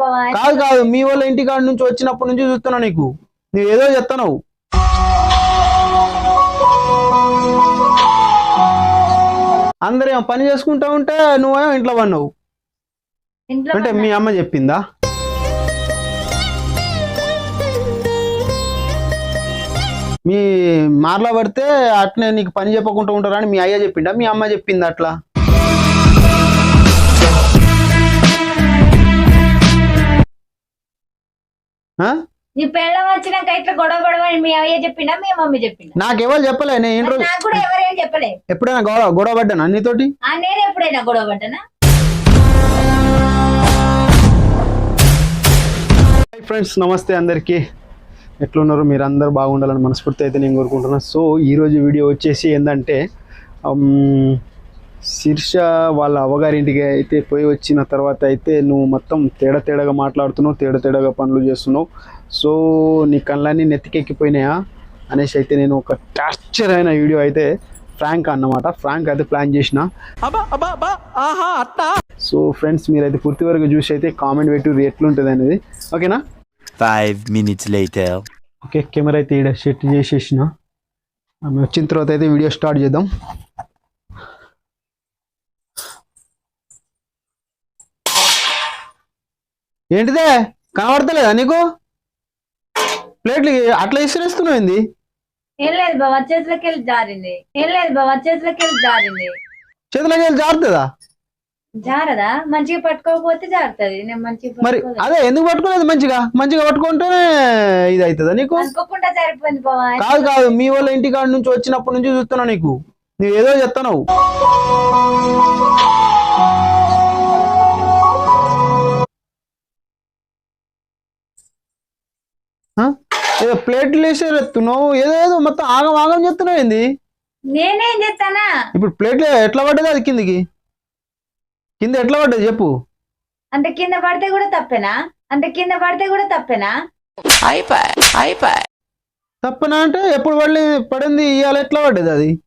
బావా కాదు కాదు మీ వాళ్ళ ఇంటికాడ నుంచి వచ్చినప్పటి నుంచి చూస్తున్నా నీకు. నువ్వు ఏదో చెప్తున్నావు. అందరేమో పని చేసుకుంటా ఉంటే నువ్వేమో ఇంట్లో పన్నావు ఇంట్లో అంటే మీ అమ్మ చెప్పిందా? మీ మార్లా పడితే అట్నే నీకు పని చెప్పకుండా ఉంటారని మీ అయ్య చెప్పిండా? మీ అమ్మ చెప్పింది అట్లా? నీ పెళ్ళం వచ్చినాక ఇట్లా గొడవ గొడవ మీ అయ్య చెప్పిండా మీ మమ్మీ చెప్పిండా? నాకెవరు చెప్పలే నేను నాకు కూడా ఎవరేం చెప్పలే? ఎప్పుడైనా గొడవ గొడవ పడ్డాను అన్నితోటి ఆ నేను ఎప్పుడైనా గొడవ పడ్డానా? హాయ్ ఫ్రెండ్స్ నమస్తే అందరికీ. ఎట్లున్నారు? మీరు అందరు బాగుండాలని మనస్ఫూర్తి అయితే నేను కోరుకుంటున్నాను సో ఈరోజు వీడియో వచ్చేసి ఏంటంటే శీర్ష వాళ్ళ అవ్వగారింటికి అయితే పోయి వచ్చిన తర్వాత అయితే నువ్వు మొత్తం తేడా తేడాగా మాట్లాడుతున్నావు తేడా తేడాగా పనులు చేస్తున్నావు. సో నీ కళ్ళన్నీ నెత్తికెక్కిపోయినాయా? అనేసి అయితే నేను ఒక టార్చర్ అయిన వీడియో అయితే ఫ్రాంక్ అన్నమాట. ఫ్రాంక్ అయితే ప్లాన్ చేసిన. సో ఫ్రెండ్స్ మీరైతే పూర్తి వరకు చూసి అయితే కామెంట్ పెట్టి ఎట్లుంటుంది అనేది. ఓకేనా? Five minutes later. Okay camera అయితే ఇక్కడ సెట్ చేసేసిన. ఆమె వచ్చిన తర్వాత అయితే వీడియో స్టార్ట్ చేద్దాం. ఏంటిదే? కనబడతలేదా నీకు? ప్లేట్లు అట్లా ఇసిరేస్తున్నావు ఏంది? ఏం లేదు బావా చేతులకి వెళ్ళి జారింది. ఏం లేదు బావా చేతులకి వెళ్ళి జారింది. చేతులకి వెళ్ళి జారుతుందా? జారదా? మంచిగా పట్టుకోకపోతే జారుతుంది. నేను మంచిగా మరి. అదే ఎందుకు పట్టుకోలేదు మంచిగా? మంచిగా పట్టుకుంటేనే ఇది అవుతుందా నీకు అనుకోకుండా కాదు కాదు మీ వాళ్ళ ఇంటికాడ నుంచి వచ్చినప్పటి నుంచి చూస్తున్నా నీకు. నువ్వు ఏదో చెప్తున్నావు. ఏదో ప్లేట్లు ఎత్తున్నావు? ఏదో ఏదో మొత్తం ఆగం ఆగం చెప్తున్నావు ఏంది? నేనేం చేస్తానా ఇప్పుడు ప్లేట్లు ఎట్లా పడ్డది అది కిందికి? కింద ఎట్లా పడ్డది చెప్పు. అంటే కింద పడితే కూడా తప్పేనా? అంటే కింద పడితే కూడా తప్పేనా? తప్పనా అంటే ఎప్పుడు పడలే పడింది? ఇవాళ ఎట్లా పడ్డది అది?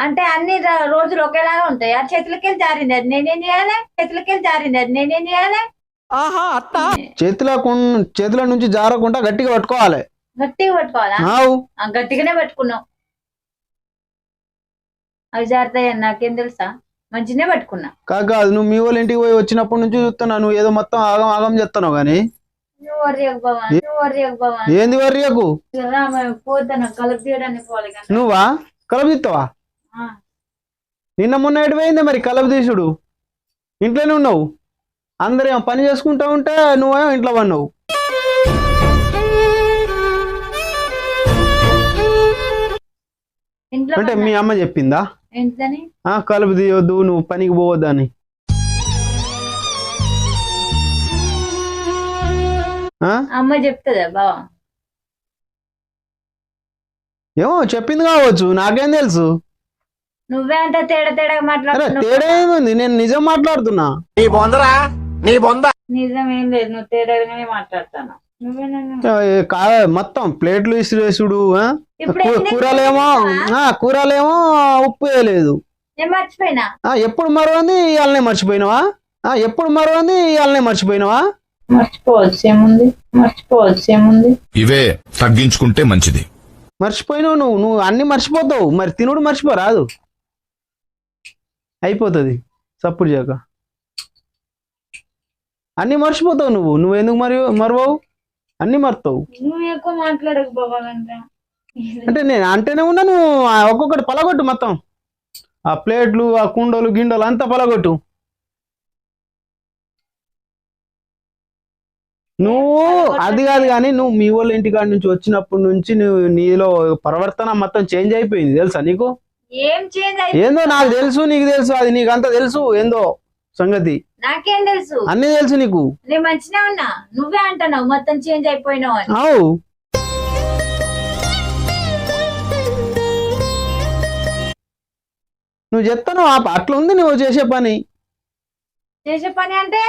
అంటే అన్ని ర- రోజులు ఒకేలాగా ఉంటాయి. ఆ చేతులకెళ్ళి జారింది అది. నేనేం చేయాలి? చేతులకెళ్ళి జారింది అది. నేనేం చేయాలి? చేతిలో కొన్- చేతిలో నుంచి జారకుండా గట్టిగా పట్టుకోవాలి. గట్టిగా పట్టుకోవాలా? గట్టిగానే పట్టుకున్నావు. అవి జారుతాయి అని నాకేం తెలుసా? మంచిగానే పట్టుకున్నా. కాక అది నువ్వు మీ వాళ్ళ ఇంటికి పోయి వచ్చినప్పటి నుంచి చూస్తున్నా నువ్వు ఏదో మొత్తం ఆగం ఆగం చెప్తున్నావు బావా ఏంది వర్రియకు నువ్వా? కలప తీస్తావా? ఆ, నిన్న మొన్న ఎటు పోయింది మరి కలప తీసుడు? ఇంట్లోనే ఉన్నావు? అందరేమో పని చేసుకుంటా ఉంటే నువ్వేమో ఇంట్లో పన్నావు. ఇంట్లో అంటే మీ అమ్మ చెప్పిందా? ఏంటని ఆ కలుపు తీయొద్దు నువ్వు పనికి పోవద్దు అని ఆ? అమ్మ చెప్తుందా బావా? ఏమో చెప్పింది కావచ్చు నాకేం తెలుసు. నువ్వే అంత తేడా తేడా అరే మాట్లాడుతున్నావు. తేడా ఏముంది? నేను నిజం మాట్లాడుతున్నా. నిజం ఏం లేదు నువ్వు తేడాగానే మాట్లాడతాను. మొత్తం ప్లేట్లు ఇసిరేసుడు కూరలేమో కూరలేమో ఉప్పు వేయలేదు. ఎప్పుడు మరవంది ఇవాళనే మర్చిపోయినావా? ఆ, ఎప్పుడు మరవంది ఇవాళనే మర్చిపోయినావా? మర్చిపోవచ్చు ఏముంది? మర్చిపోవచ్చు ఏముంది? ఇవే తగ్గించుకుంటే మంచిది. మర్చిపోయినావు నువ్వు నువ్వు అన్ని మర్చిపోతావు. మరి తినుడు మర్చిపోరాదు. అయిపోతుంది. సప్పుడు చేయక. అన్ని మర్చిపోతావు నువ్వు. నువ్వు ఎందుకు మరి మరవవు? అన్ని మర్తావు. నువ్వు ఎక్కువ మాట్లాడకు బాబా గంట. అంటే నేను అంటేనే ఉన్నా నువ్వు ఒక్కొక్కటి పలగొట్టు మొత్తం. ఆ ప్లేట్లు ఆ కుండలు గిండలు అంతా పలగొట్టు. నువ్వు అది కాదు కానీ నువ్వు మీ వాళ్ళ ఇంటికాడ నుంచి వచ్చినప్పటి నుంచి నువ్వు నీలో ప్రవర్తన మొత్తం చేంజ్ అయిపోయింది. తెలుసా నీకు? ఏందో నాకు తెలుసు నీకు తెలుసు అది నీకు అంత తెలుసు ఏందో. సంగతి? నాకేం తెలుసు? అన్నీ తెలుసు నీకు. నేను మంచిగా ఉన్నా. నువ్వే అంటున్నావు. మొత్తం చేంజ్ అయిపోయినావు అని. అవు. నువ్వు చెప్తాను అట్లా ఉంది నువ్వు చేసే పని. చేసే పని అంటే?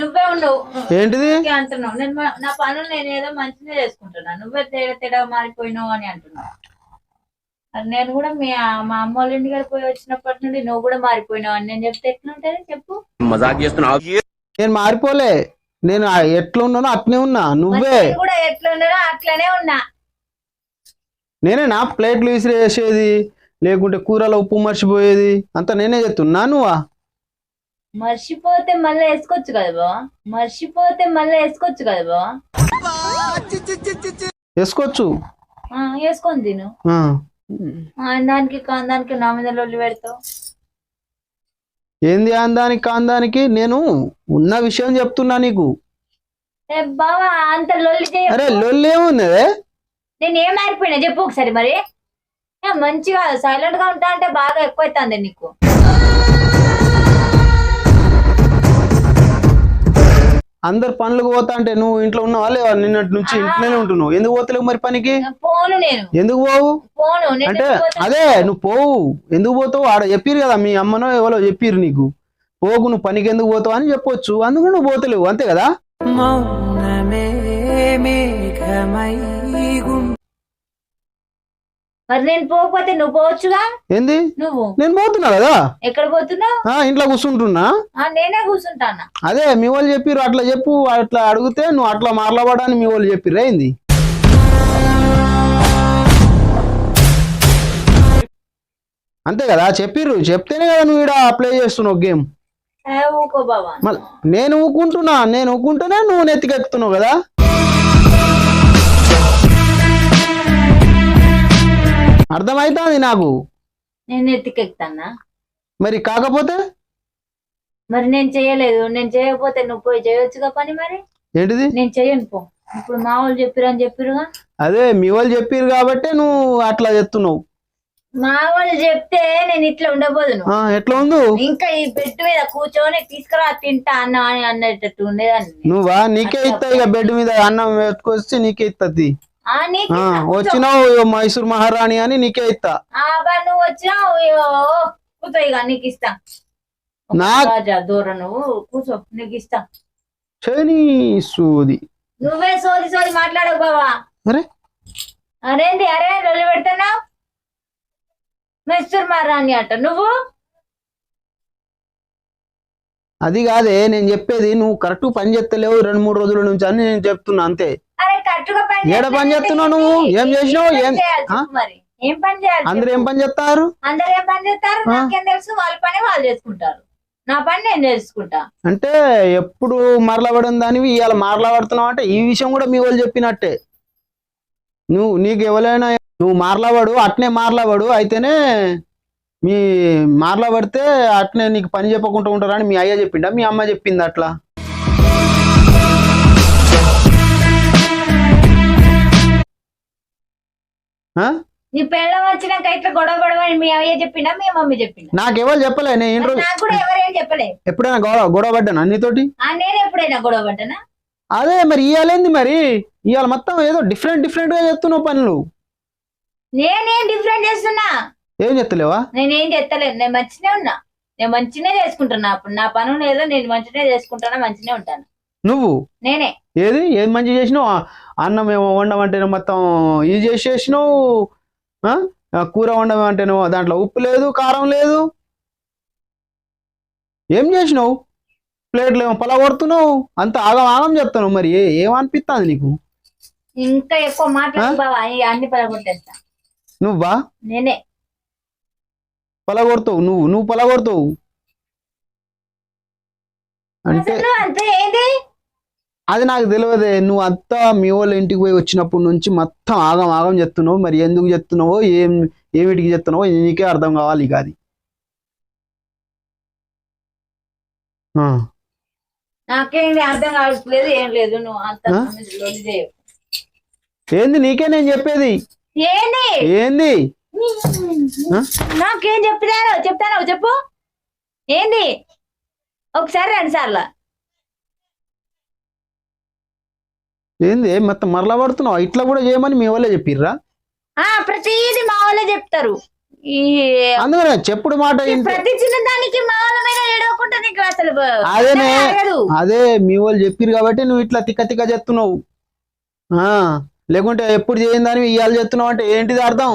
నువ్వే ఉండవు ఏంటిది? అంటున్నావు. నేను నా పనులు నేను ఏదో మంచిగా చేసుకుంటున్నా. నువ్వే తేడా తేడా మారిపోయినావు అని అంటున్నావు. నేను కూడా మీ మా అమ్మ వాళ్ళ ఇంటికి పోయి వచ్చినప్పటి నుండి నువ్వు కూడా మారిపోయినావు అని నేను చెప్తే ఎట్లుంటది చెప్పు. నేను మారిపోలే. నేను ఎట్లా ఉన్నానో అట్నే ఉన్నా. నువ్వే. నేను కూడా ఎట్లున్నానో అట్లనే ఉన్నా. నేనే నా ప్లేట్లు విసిరేసేది లేకుంటే కూరలో ఉప్పు మర్చిపోయేది అంతా నేనే చెప్తున్నా నువ్వా? మర్చిపోతే మళ్ళీ వేసుకోవచ్చు కదా బావ? మర్చిపోతే మళ్ళీ వేసుకోవచ్చు కదా బావ? వేసుకోవచ్చు. ఆ, వేసుకొని తిను. దానికి దానికి నా మీద లొల్లి పెడతావు? ఏంది అందానికి కాందానికి? నేను ఉన్న విషయం చెప్తున్నా నీకు. ఏ బావా అంత లొల్లి అరే లొల్లేమున్నదే నేను ఏం మారిపోయినా? చెప్పు ఒకసారి మరి. ఏ, మంచిగా సైలెంట్గా ఉంటా అంటే బాగా ఎక్కువైతుంది నీకు. అందరు పనులకు పోతా అంటే నువ్వు ఇంట్లో ఉన్నావా లేవా? నిన్నటి నుంచి ఇంట్లోనే ఉంటున్నావు. ఎందుకు పోతలేవు మరి పనికి? ఎందుకు పోవు? అంటే? అదే నువ్వు పోవు. ఎందుకు పోతావు? ఆడ చెప్పిరు కదా మీ అమ్మనో ఎవరో చెప్పిరు నీకు. పోకు నువ్వు పనికి ఎందుకు పోతావు అని చెప్పొచ్చు. అందుకు నువ్వు పోతలేవు అంతే కదా? మౌనమే మేఘమై మరి నేను పోకపోతే నువ్వు పోవచ్చుగా? ఏంది? నువ్వు? నేను పోతున్నా కదా? ఎక్కడ పోతున్నావు? ఆ ఇంట్లో కూర్చుంటున్నా. ఆ, నేనే కూర్చుంటానా? అదే మీ వాళ్ళు చెప్పిర్రు అట్లా చెప్పు అట్లా అడిగితే నువ్వు అట్లా మాట్లాడని మీ వాళ్ళు చెప్పిర్రు ఏంది? అంతే కదా చెప్పిర్రు. చెప్తేనే కదా నువ్వు ఇక్కడ అప్లై చేస్తున్నావు గేమ్ ఏ, ఊకో బావా. మళ్ళీ నేను ఊకుంటున్నా నేను ఊకుంటేనే నువ్వు నెత్తికెక్కుతున్నావు కదా? అర్థమైతుంది నాకు. నేను ఎత్తికెక్తానా? మరి కాకపోతే? మరి నేను చేయలేదు. నేను చేయకపోతే నువ్వు పోయి చేయొచ్చుగా పని మరి? ఏంటిది? నేను చెయ్యను పో. ఇప్పుడు మా వాళ్ళు చెప్పిరు అని చెప్పిరుగా అదే మీ వాళ్ళు చెప్పిర్రు కాబట్టి నువ్వు అట్లా చెప్తున్నావు. మా వాళ్ళు చెప్తే నేను ఇట్లా ఉండబోదును. ఆ, ఎట్లా ఉండు? ఇంకా ఈ బెడ్ మీద కూర్చొని తీసుకురా తింటా అన్న అని అన్నట్టు ఉండేదాన్ని నువ్వా? నీకే ఇస్తా ఇక బెడ్ మీద అన్నం పెట్టుకొచ్చి నీకే ఇస్తుంది వచ్చినావు మైసూర్ మహారాణి అని నీకే ఇస్తా. నువ్వు వచ్చినావు నీకు ఇస్తా. దూర నువ్వు కూర్చో నీకు ఇస్తా. శని సూది. నువ్వే సోది సోది మాట్లాడకు బావా. అరే? అరేంది అరే రొల్లి పెడుతున్నావు? మెస్తూర్ మారాని అంట నువ్వు? అది కాదే నేను చెప్పేది నువ్వు కరెక్ట్ పని చేస్తలేవు రెండు మూడు రోజుల నుంచి అని నేను చెప్తున్నా అంతే. ఏడ పని చేస్తున్నావు నువ్వు? ఏం చేసినావు? ఏం- ఏం పని చేయాలి అందరు ఏం. పని చేస్తారు? అందరు ఏం పని చేస్తారు? ఆ? నాకేం తెలుసు వాళ్ళ పని వాళ్ళు చేసుకుంటారు. నా పని నేను చేసుకుంటా. అంటే ఎప్పుడు మరలబడిన దానివి ఇవాళ మరలబడుతున్నావు అంటే ఈ విషయం కూడా మీ వాళ్ళు చెప్పినట్టే. నువ్వు నీకు ఎవరైనా నువ్వు మార్లబడు అట్నే మార్లబడు అయితేనే మీ మార్లబడితే అట్నే నీకు పని చెప్పకుండా ఉంటారని మీ అయ్య చెప్పిండా? మీ అమ్మ చెప్పింది అట్లా? నీ పెళ్ళం వచ్చినాక ఇట్లా గొడవ మీ అయ్య చెప్పిండా? మీ మమ్మీ చెప్పిండా? నాకెవరు చెప్పలే నేను ఇంట్లో చెప్పలే. ఎప్పుడైనా గొడవ గొడవ పడ్డాను నీతోటి? ఆ నేను ఎప్పుడైనా గొడవ పడ్డానా? అదే మరి ఇవాళేంది మరి? ఇవాళ మొత్తం ఏదో డిఫరెంట్ డిఫరెంట్గా చెప్తున్నావు పనులు. నేనేం డిఫరెంట్ చేస్తున్నా? ఏం చెప్తలేవా నేనేం చేస్తలేను నేను మంచినే ఉన్నా. నేను మంచినే చేసుకుంటున్నా. అప్పుడు నా పనులు ఏదో నేను మంచినే చేసుకుంటానా? మంచినే ఉంటాను? నువ్వు? నేనే. ఏది? ఏది మంచి చేసినావు? అన్నం ఏమో వండమంటేనే మొత్తం ఇది చేసేసినావు ఆ? ఆ కూర వండమంటేనేమో దాంట్లో ఉప్పు లేదు కారం లేదు. ఏం చేసినావు? ప్లేట్లు ఏమో పలగొడుతున్నావు అంత ఆగం ఆగం చెప్తాను మరి. ఏ- ఏమనిపిస్తుంది నీకు? ఇంకా ఎక్కువ మాట్లాడు? బావా. అన్ని పదకొట్టేస్తా నువ్వా? నేనే. పలగొడతావు నువ్వు నువ్వు పలగొడతావు. అంటే అది నాకు తెలియదే నువ్వు అంతా మీ వాళ్ళ ఇంటికి పోయి వచ్చినప్పటి నుంచి మొత్తం ఆగం ఆగం చెప్తున్నావు. మరి ఎందుకు చెప్తున్నావో ఏం ఏమిటికి చెప్తున్నావో నీకే అర్థం కావాలి ఇక అది. ఏంది నీకే నేను చెప్పేది? ఏంది? నాకేం చెప్తాను చెప్తాను చెప్పు. ఏంది? ఒకసారి రెండు సార్లు. ఏంది? మొత్తం మరలా పడుతున్నావు? ఇట్లా కూడా చేయమని మీ వాళ్ళే చెప్పిర్రా? ఆ ప్రతిదీ మా వాళ్ళే చెప్తారు. అందుకనే చెప్పుడు మాట ప్రతి చిన్న దానికి మా వాళ్ళ మీద ఏడవకుండా నీకు అసలు అదేనే. అదే మీ వాళ్ళు చెప్పిర్రు కాబట్టి నువ్వు ఇట్లా తిక్క తిక్క చెప్తున్నావు. ఆ, లేకుంటే ఎప్పుడు చేయని దాన్ని ఇవాళ చెప్తున్నావు అంటే ఏంటిది అర్థం?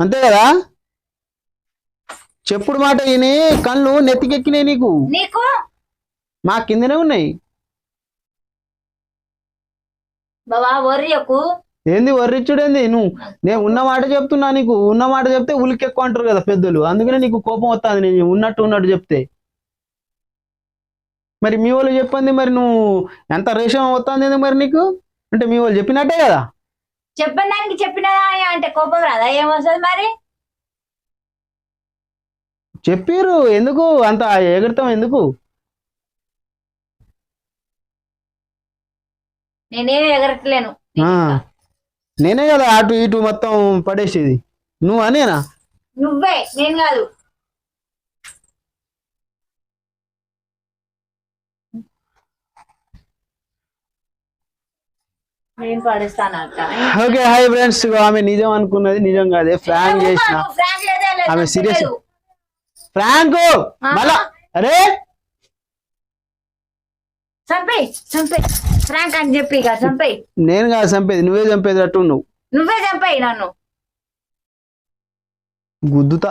అంతే కదా? చెప్పుడు మాట విని కళ్ళు నెత్తికెక్కినాయి నీకు. మా కిందనే ఉన్నాయి. ఏంది వర్రిచ్చుడేంది నువ్వు నేను ఉన్న మాట చెప్తున్నా నీకు. ఉన్న మాట చెప్తే ఉలికి ఎక్కువ అంటారు కదా పెద్దలు. అందుకనే నీకు కోపం వస్తుంది నేను ఉన్నట్టు ఉన్నట్టు చెప్తే. మరి మీ వాళ్ళు చెప్పింది మరి నువ్వు ఎంత రేషం వస్తుంది మరి నీకు? అంటే మీ వాళ్ళు చెప్పినట్టే కదా? చెప్పిన దానికి చెప్పినదా అంటే కోపం రాదా? ఏమొస్తుంది మరి? చెప్పిర్రు. ఎందుకు? అంత ఎగడతాం ఎందుకు? నేనేమి ఎగరట్లేను. నేనే కదా అటు ఇటు మొత్తం పడేసేది. నువ్వు అనేనా? నువ్వే. నేను కాదు. నేను పడేస్తాను అక్క. Okay hi friends. ఆమె నిజం అనుకున్నది నిజం కాదే. ఫ్రాంక్ చేసిన. ఆమె. లేదు. ఫ్రాంక్! మళ్ళా. అరే! చంపేయ్ ఫ్రాంక్ అని చెప్పి చంపేయ్ నేను కాదు చంపేది. నువ్వే చంపేది అట్టు నువ్వు నువ్వే చంపేయ్ నన్ను. గుద్దుతా.